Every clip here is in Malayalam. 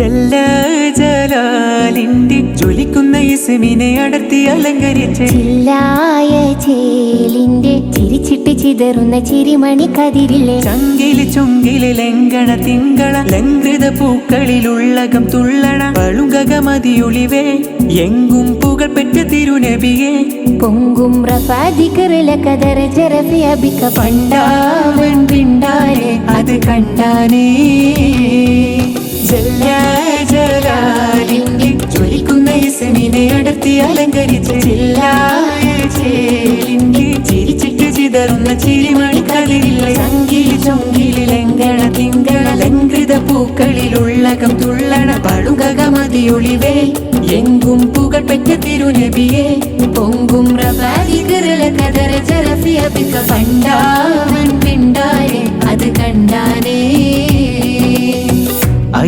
ജല്ല ജലാലിന്റെ ജ്വലിക്കുന്ന ഇസ്മിനെ അടർത്തി അലങ്കരിച്ച്. ചില്ലായ ചേലിന്റെ ചിരിച്ചിട്ട് ചിതറുന്ന ചിരിമണി കതിരിലെ. ചങ്കിൽ ചുങ്കിൽ ലങ്കണ തിങ്കള ലങ്കൃത പൂക്കളിലുള്ളകം തുള്ളണ പളുങ്കകമതിയൊളിവേ എങ്കും പുകൾപ്പെട്ട തിരുനബിയെ. പൊങ്കും റഫാദിക്കറില കതറ ജറഫി അബിക്ക പണ്ടാവൻ പിണ്ടാരെ അത് കണ്ടാനേ. ജലാലിന്റെ ജ്വലിക്കുന്ന ഇസ്മിനെ അടർത്തി അലങ്കരിച്ച് ചില്ലായ ചേലിന്റെ ചിരിച്ചിട്ട് ചിതറുന്ന ചിരിമണി കതിരില്ല ചങ്കിലി ലങ്കണ തിങ്കള ലങ്കൃത പൂക്കളിലുള്ളകം തുള്ളണ പടുകമതിയൊളിവേ എങ്കും പുകൾപ്പെട്ട തിരുനബിയെ പൊങ്കും റഫാദിക്കറില കതര ജറഫി അബിക്ക പണ്ടാവൻ പിണ്ടാരെ അത് കണ്ടാനേ.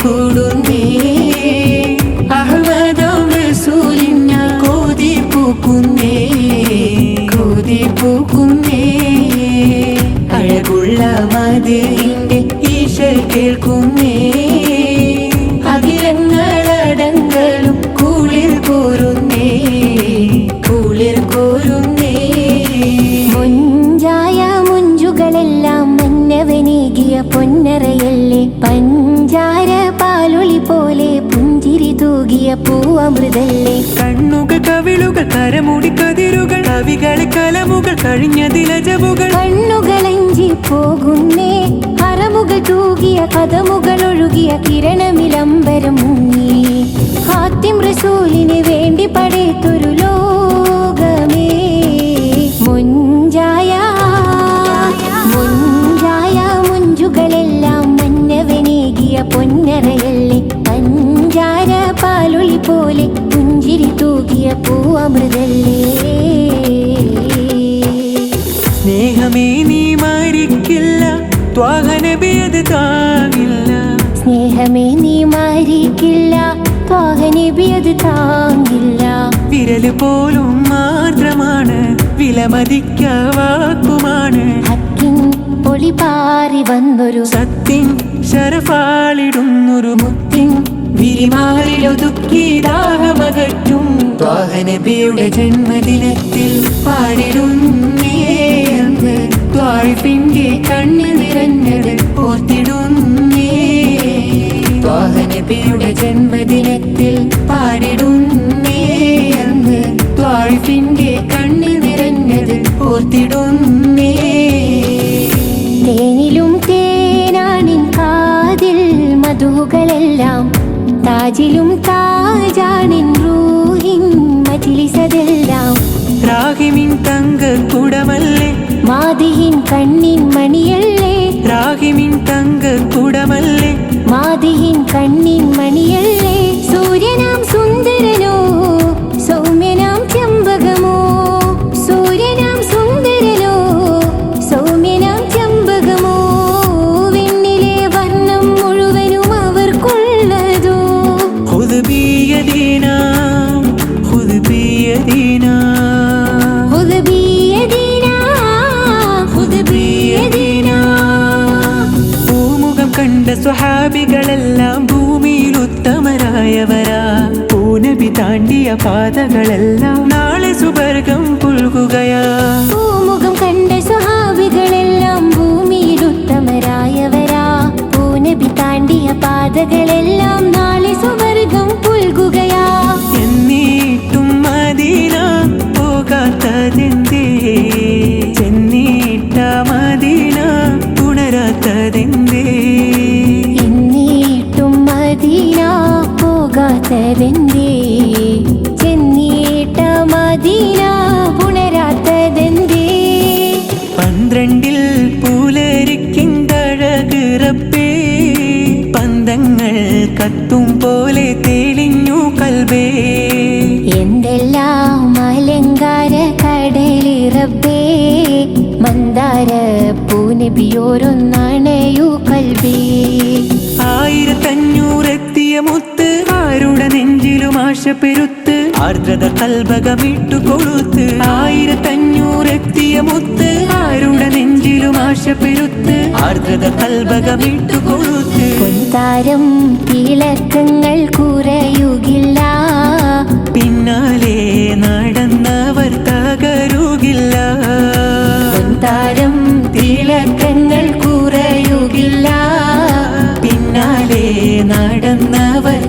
ചിരി കൂടുന്നേ അഹമ്മദം റസൂലിന കോതി പൂക്കുന്നേ കോതി പൂക്കുന്നേ അഴകുള്ള മതിന്റെ ഈശൽ കേൾക്കുന്നേ അഖിലങ്ങളടങ്ങളും കുളിർ കോരുന്നേ കുളിർ കോരുന്നേ മുഞ്ചായ മുഞ്ചുകളെല്ലാം മന്നവനേകിയ പൊന്നറയല്ലേ? തൂകിയ പൂവമൃതല്ലേ? കണ്ണുകൾ കവിളുകൾ കരമൂടി കതിരുകൾ കവികളെ കലമുകൾ കഴിഞ്ഞതിലജവുകൾ കണ്ണുകളഞ്ചി പോകുന്നേ അറമുകൾ തൂകിയ കഥമുകൾ ഒഴുകിയ കിരണമിലംബരം മുങ്ങി റസൂലിന് വേണ്ടി പടയത്തൊരു പാലൊളി പോലെ പുഞ്ചിരി തൂകിയ പൂവമൃതല്ലേ? സ്നേഹമേ നീ മരിക്കില്ല ത്വാഹനബിയത് താങ്ങില്ല. സ്നേഹമേ നീ മാരിക്കില്ല ത്വാഹനബിയത് താങ്ങില്ല. വിരൽ പോലും മാത്രമാണ് വിലമതിക്ക വാക്കുമാണ്. ഹക്കിൻ പൊളി പാറി വന്നൊരു സത്യം ശരഫാളിടുന്നൊരു മുത്തിൻ വിരിമാറിലൊതുക്കി ദാഹമകറ്റും ത്വാഹനബിയുടെ ജന്മദിനത്തിൽ പാടിടുന്നേ അന്ന് ത്വാഴ്പിന്റെ കണ്ണ് നിറഞ്ഞത് ഓർത്തിടുന്നേ. ത്വാഹനബിയുടെ ജന്മദിനത്തിൽ പാടിടുന്നേ അന്ന് ത്വാഴ്പിന്റെ കണ്ണ് നിറഞ്ഞത് ഓർത്തിടുന്നേ. താജിലും താജാണിൻ റൂഹിൻ മജിലിസതെല്ലാം രാഹിമിൻ തങ്ക കുടമല്ലേ മാതിഹിൻ കണ്ണിൻ മണിയല്ലേ രാഹിമിൻ തങ്ക കുടമല്ലേ മാതിഹിൻ കണ്ണിൻ മണിയല്ലേ പാതകളെല്ലാം ഭൂമിയിൽ ഉത്തമരായവരാ. പൂനബി താണ്ടിയ പാതകളെല്ലാം നാളെ സുവർഗം പുൽകുകയാ. പൂമുഖം കണ്ട സ്വഹാബികളെല്ലാം ഭൂമിയിൽ ഉത്തമരായവരാ. പൂനബി താണ്ടിയ പാതകളെല്ലാം നാളെ സുവർഗം പുൽകുകയാ. എന്നീട്ടും മദീന പോകാത്തതെന്തേ? ചെന്നീട്ട മദീന പൂനബിയോരൊന്നണയു കൽബേ. ആയിരത്തഞ്ഞൂറെത്തിയ മുത്ത് ആരുടെ നെഞ്ചിലും ആശ പെരുത്ത് ആർദ്രത കൽഭകമിട്ടു കൊളുത്ത്. ആയിരത്തഞ്ഞൂറെത്തിയ മുത്ത് ആരുടെ നെഞ്ചിലും ആശ പെരുത്ത് ആർദ്രത കൽഭകമിട്ടു കൊളുത്ത്. താരം തിളക്കങ്ങൾ തകരുകില്ല